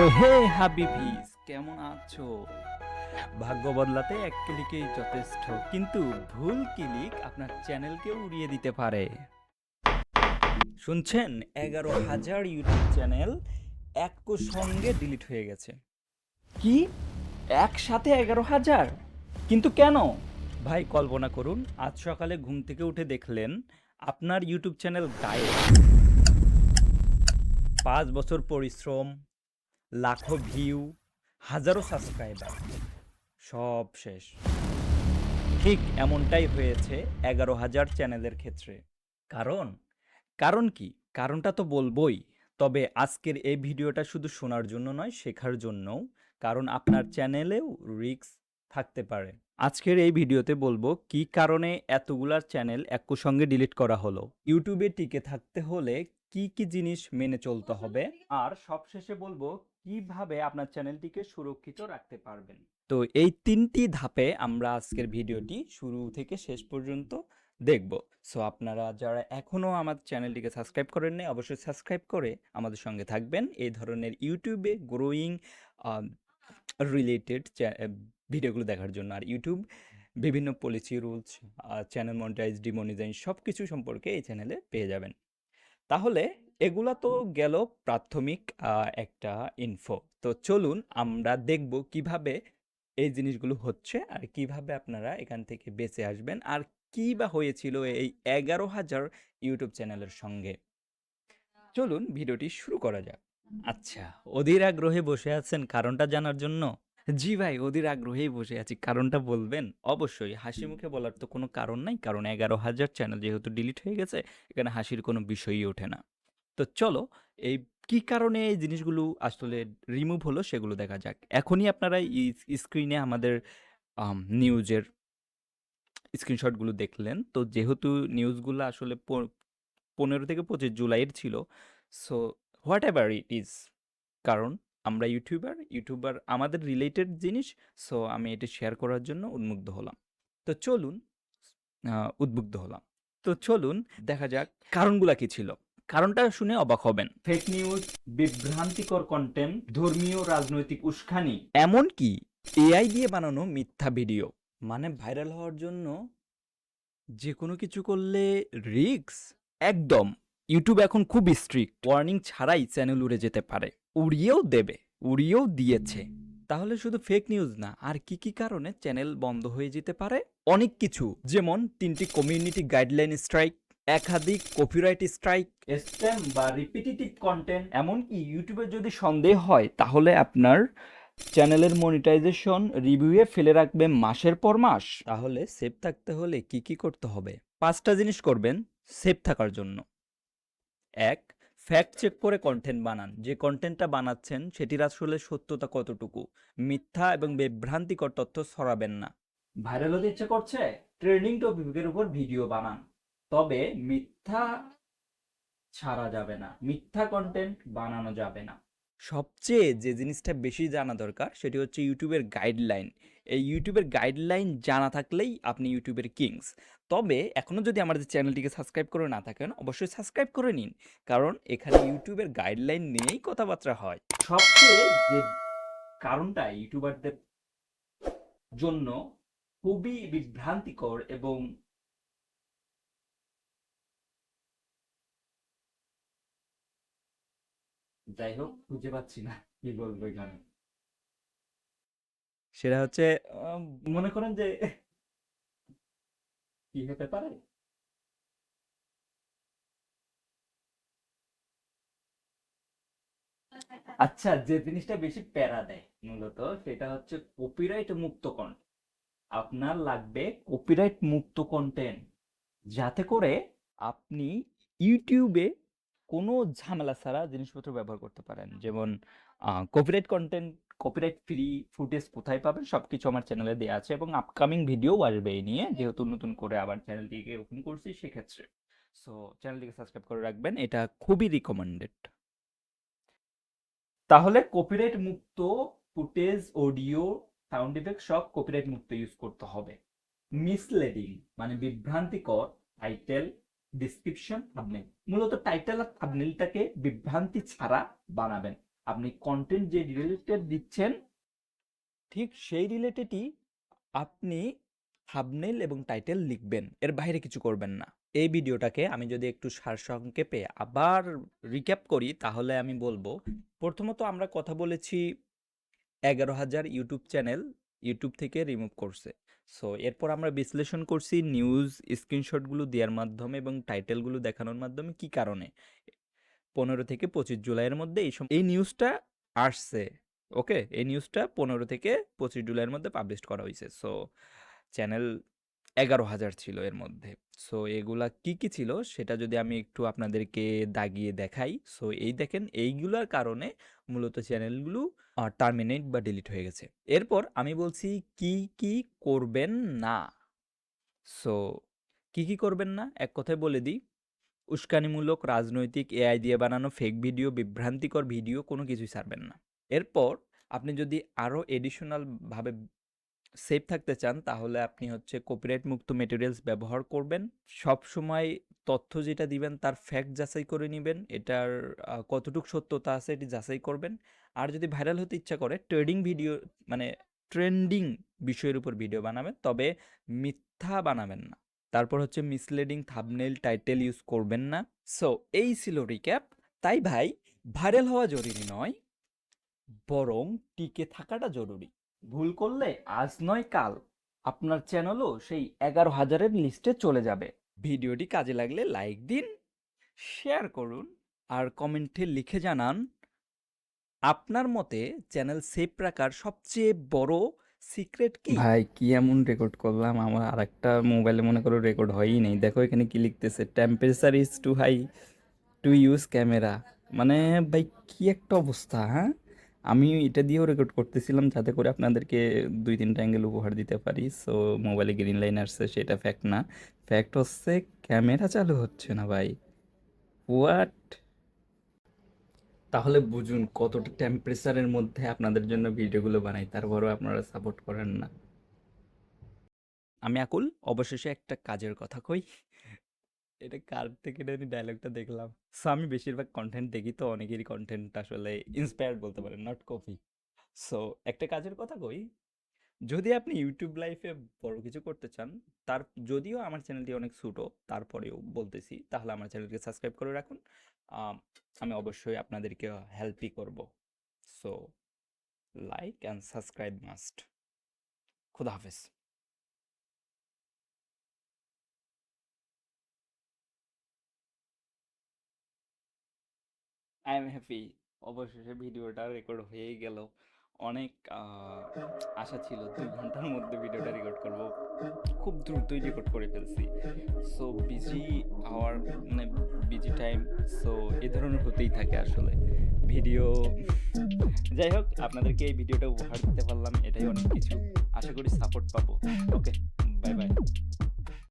ও হে হাবিবিস কেমন আছো? ভাগ্য বদলাতে এক ক্লিকেই যথেষ্ট, কিন্তু ভুল ক্লিক আপনার চ্যানেলকে উড়িয়ে দিতে পারে। শুনছেন, এগারো হাজার ইউটিউব চ্যানেল এক সঙ্গে ডিলিট হয়ে গেছে। কি? একসাথে এগারো হাজার? কিন্তু কেন? ভাই, কল্পনা করুন, আজ সকালে ঘুম থেকে উঠে দেখলেন আপনার ইউটিউব চ্যানেল গায়ে পাঁচ বছর পরিশ্রম লাখো ভিউ, হাজারো সাবস্ক্রাইবার সব শেষ। ঠিক এমনটাই হয়েছে এগারো হাজার চ্যানেলের ক্ষেত্রে। কারণ? কারণ কি? কারণটা তো বলবই। তবে আজকের এই ভিডিওটা শুধু শোনার জন্য নয়, শেখার জন্যও। কারণ আপনার চ্যানেলেও রিস্ক থাকতে পারে। আজকের এই ভিডিওতে বলব কি কারণে এতগুলার চ্যানেল একই সঙ্গে ডিলিট করা হলো। ইউটিউবে টিকে থাকতে হলে কি কি জিনিস মেনে চলতে হবে? আর সবশেষে বলব, কীভাবে আপনার চ্যানেলটিকে সুরক্ষিত রাখতে পারবেন? তো এই তিনটি ধাপে আমরা আজকের ভিডিওটি শুরু থেকে শেষ পর্যন্ত দেখব। সো আপনারা যারা এখনও আমার চ্যানেলটিকে সাবস্ক্রাইব করেন নাই অবশ্যই সাবস্ক্রাইব করে আমাদের সঙ্গে থাকবেন। এই ধরনের ইউটিউবে গ্রোয়িং রিলেটেড ভিডিওগুলো দেখার জন্য। আর ইউটিউব, বিভিন্ন policy rules channel monetise, demonetise সব কিছু সম্পর্কে এই চ্যানেলে পেয়ে যাবেন। তাহলে এগুলা তো গেল প্রাথমিক একটা ইনফো তো চলুন আমরা দেখব কীভাবে এই জিনিসগুলো হচ্ছে আর কীভাবে আপনারা এখান থেকে বেঁচে আসবেন আর কি বা হয়েছিল এই এগারো হাজার ইউটিউব চ্যানেলের সঙ্গে। চলুন ভিডিওটি শুরু করা যাক। আচ্ছা অধীর আগ্রহে বসে আছেন কারণটা জানার জন্য। জি ভাই অধীর আগ্রহেই বসে আছি। কারণটা বলবেন? অবশ্যই, হাসি মুখে বলার তো কোনো কারণ নাই। কারণ এগারো হাজার চ্যানেল যেহেতু ডিলিট হয়ে গেছে, এখানে হাসির কোনো বিষয়ই ওঠে না। তো চলো, এই কি কারণে এই জিনিসগুলো আসলে রিমুভ হলো সেগুলো দেখা যাক। এখনই আপনারা স্ক্রিনে আমাদের নিউজের স্ক্রিনশটগুলো দেখলেন। তো যেহেতু নিউজগুলো আসলে পনেরো থেকে পঁচিশ জুলাইয়ের ছিল so whatever it is কারণ আমরা ইউটিউবার ইউটিউবার আমাদের রিলেটেড জিনিস সো আমি এটা শেয়ার করার জন্য উন্মুগ্ধ হলাম। তো চলুন উদ্বুদ্ধ হলাম। তো চলুন দেখা যাক কারণগুলা কি ছিল। কারণটা শুনে অবাক হবেন। ফেক নিউজ বিভ্রান্তিকর কন্টেন্ট ধর্মীয় রাজনৈতিক উস্কানি এমনকি এআই দিয়ে বানানো মিথ্যা ভিডিও। মানে ভাইরাল হওয়ার জন্য যে কোনো কিছু করলে রিস্ক একদম। ইউটিউব এখন খুব স্ট্রিক্ট ওয়ার্নিং ছাড়াই চ্যানেল উড়ে যেতে পারে। উড়িয়েও দেবে, উড়িয়েও দিয়েছে। তাহলে শুধু ফেক নিউজ না, আর কি কি কারণে চ্যানেল বন্ধ হয়ে যেতে পারে? অনেক কিছু, যেমন তিনটি কমিউনিটি গাইডলাইন স্ট্রাইক একাধিক কপিরাইট স্ট্রাইক স্প্যাম বা রিপিটিটিভ কন্টেন্ট এমনকি ইউটিউবে যদি সন্দেহ হয়, তাহলে আপনার চ্যানেলের মনিটাইজেশন রিভিউয়ে ফেলে রাখবে মাসের পর মাস। তাহলে সেফ থাকতে হলে কি কি করতে হবে? পাঁচটা জিনিস করবেন সেফ থাকার জন্য। এক ফ্যাক্ট চেক করে কন্টেন্ট বানান। যে কন্টেন্টটা বানাচ্ছেন, সেটির আসলে সত্যতা কতটুকু? মিথ্যা এবং বিভ্রান্তিকর তথ্য ছড়াবেন না। ভাইরাল হতে ইচ্ছে করছে? ট্রেন্ডিং টপিকের উপর ভিডিও বানান। তবে মিথ্যা ছাড়া যাবে না। মিথ্যা কন্টেন্ট বানানো যাবে না। সবচেয়ে যে জিনিসটা বেশি জানা দরকার সেটি হচ্ছে ইউটিউবের গাইডলাইন। এই ইউটিউবের গাইডলাইন জানা থাকলেই আপনি ইউটিউবের কিংস। তবে এখনও যদি আমাদের চ্যানেলটিকে সাবস্ক্রাইব করে না থাকেন, অবশ্যই সাবস্ক্রাইব করে নিন। কারণ এখানে ইউটিউবের গাইডলাইন নিয়েই কথাবার্তা হয়। সবচেয়ে যে কারণটা ইউটিউবারদের জন্য খুবই বিভ্রান্তিকর এবং যাই হোক খুঁজে পাচ্ছি না কি বলব এখানে। সেটা হচ্ছে মনে করেন যে কি হতে পারে? আচ্ছা যে জিনিসটা বেশি প্যারা দেয় মূলত সেটা হচ্ছে কপিরাইট মুক্ত কন্টেন্ট আপনার লাগবে কপিরাইট মুক্ত কন্টেন্ট যাতে করে আপনি ইউটিউবে কোনো ঝামেলা ছাড়া জিনিসপত্র ব্যবহার করতে পারেন। যেমন copyright content copyright free footage কোথায় পাবেন সব কিছু আমার চ্যানেলে দেওয়া আছে এবং আপকামিং ভিডিও আসবে এই নিয়ে। যেহেতু নতুন করে আবার চ্যানেলটিকে ওপেন করছি সেক্ষেত্রে। সো চ্যানেলটিকে সাবস্ক্রাইব করে রাখবেন। এটা খুবই রিকমেন্ডেড তাহলে কপিরাইট মুক্ত ফুটেজ অডিও সাউন্ড ইফেক্ট সব কপিরাইট মুক্ত ইউজ করতে হবে। মিসলেডিং মানে বিভ্রান্তিকর টাইটেল ডিসক্রিপশন থাম্বনেল মূলত টাইটেল আর থাম্বনেলটাকে বিভ্রান্তি ছাড়া বানাবেন। আপনি কন্টেন্ট যে রিলেটেড দিচ্ছেন, ঠিক সেই রিলেটেডই আপনি থাম্বনেল এবং টাইটেল লিখবেন। এর বাইরে কিছু করবেন না। এই ভিডিওটাকে আমি যদি একটু সারসংক্ষেপে আবার রিক্যাপ করি, তাহলে আমি বলব, প্রথমত আমরা কথা বলেছি এগারো হাজার ইউটিউব চ্যানেল ইউটিউব থেকে রিমুভ করছে সো এরপর আমরা বিশ্লেষণ করছি নিউজ স্ক্রিনশটগুলো দেওয়ার মাধ্যমে এবং টাইটেলগুলো দেখানোর মাধ্যমে কি কারণে? পনেরো থেকে পঁচিশ জুলাইয়ের মধ্যে এই এই নিউজটা আসছে ওকে এই নিউজটা পনেরো থেকে পঁচিশ জুলাইয়ের মধ্যে পাবলিশ করা হয়েছে সো চ্যানেল এগারো হাজার ছিল এর মধ্যে। সো, এগুলা কি কি ছিল সেটা যদি আমি একটু আপনাদেরকে দাগিয়ে দেখাই। সো, এই দেখেন, এইগুলার কারণে মূলত চ্যানেলগুলো টার্মিনেট বা ডিলিট হয়ে গেছে। এরপর আমি বলছি, কি কি করবেন না? সো, কি কি করবেন না? এক কথায় বলে দিই, উস্কানিমূলক রাজনৈতিক এআই দিয়ে বানানো ফেক ভিডিও বিভ্রান্তিকর ভিডিও কোনো কিছুই ছাড়বেন না। এরপর আপনি যদি আরও এডিশনালভাবে সেফ থাকতে চান, তাহলে আপনি হচ্ছে কপিরাইট মুক্ত মেটেরিয়ালস ব্যবহার করবেন। সব সময় তথ্য যেটা দিবেন, তার ফ্যাক্ট যাচাই করে নেবেন, এটার কতটুকু সত্যতা আছে এটি যাচাই করবেন। আর যদি ভাইরাল হতে ইচ্ছা করে ট্রেডিং ভিডিও মানে ট্রেন্ডিং বিষয়ের উপর ভিডিও বানাবেন, তবে মিথ্যা বানাবেন না। তারপর হচ্ছে মিসলেডিং থাবনেল টাইটেল ইউজ করবেন না। সো এই ছিল রিক্যাপ তাই ভাই ভাইরাল হওয়া জরুরি নয়। বরং টিকে থাকাটা জরুরি। ভুল করলে আজ নয়, কাল। আপনার চ্যানেলও সেই এগারো হাজারের লিস্টে চলে যাবে। ভিডিওটি কাজে লাগলে লাইক দিন, শেয়ার করুন আর কমেন্টে লিখে জানান, আপনার মতে চ্যানেল সেভ রাখার সবচেয়ে বড় সিক্রেট কি? ভাই, কি এমন রেকর্ড করলাম? আমার আরেকটা মোবাইলে মনে করো রেকর্ড হয়ই নেই। দেখো এখানে কি লিখতেছে temperature is too high to use camera মানে ভাই, কি একটা অবস্থা হ্যাঁ? আমি এটা দিয়েও রেকর্ড করতেছিলাম যাতে করে আপনাদেরকে দুই তিনটা অ্যাঙ্গেল উপহার দিতে পারি। সো মোবাইলে গ্রিন লাইন আসছে সেটা ফ্যাক্ট না। ফ্যাক্ট হচ্ছে ক্যামেরা চালু হচ্ছে না ভাই। হোয়াট তাহলে বুঝুন কতটা টেম্পারেচারের মধ্যে আপনাদের জন্য ভিডিওগুলো বানাই তারপরেও আপনারা সাপোর্ট করেন না। আমি আকুল অবশেষে একটা কাজের কথা কই। এটা কার থেকে জানি ডায়লগটা দেখলাম? সো আমি বেশিরভাগ কন্টেন্ট দেখি তো, অনেকেরই কন্টেন্ট আসলে ইন্সপায়ার্ড বলতে পারেন নট কপি সো একটা কাজের কথা কই, যদি আপনি ইউটিউব লাইফে বড় কিছু করতে চান, তার যদিও আমার চ্যানেলটি অনেক ছোটো, তারপরেও বলতেছি, তাহলে আমার চ্যানেলকে সাবস্ক্রাইব করে রাখুন। আমি অবশ্যই আপনাদেরকে হেল্পই করব। So like and subscribe must খুদা হাফেজ। আই এম হ্যাপি অবশেষে ভিডিওটা রেকর্ড হয়েই গেল। অনেক আশা ছিল দুই ঘণ্টার মধ্যে ভিডিওটা রেকর্ড করব। খুব দ্রুতই রেকর্ড করে ফেলছি। সো বিজি আওয়ার মানে বিজি টাইম সো এ ধরনের হতেই থাকে আসলে। ভিডিও যাই হোক, আপনাদেরকে এই ভিডিওটা উপহার দিতে পারলাম, এটাই অনেক কিছু। আশা করি সাপোর্ট পাবো। Okay bye bye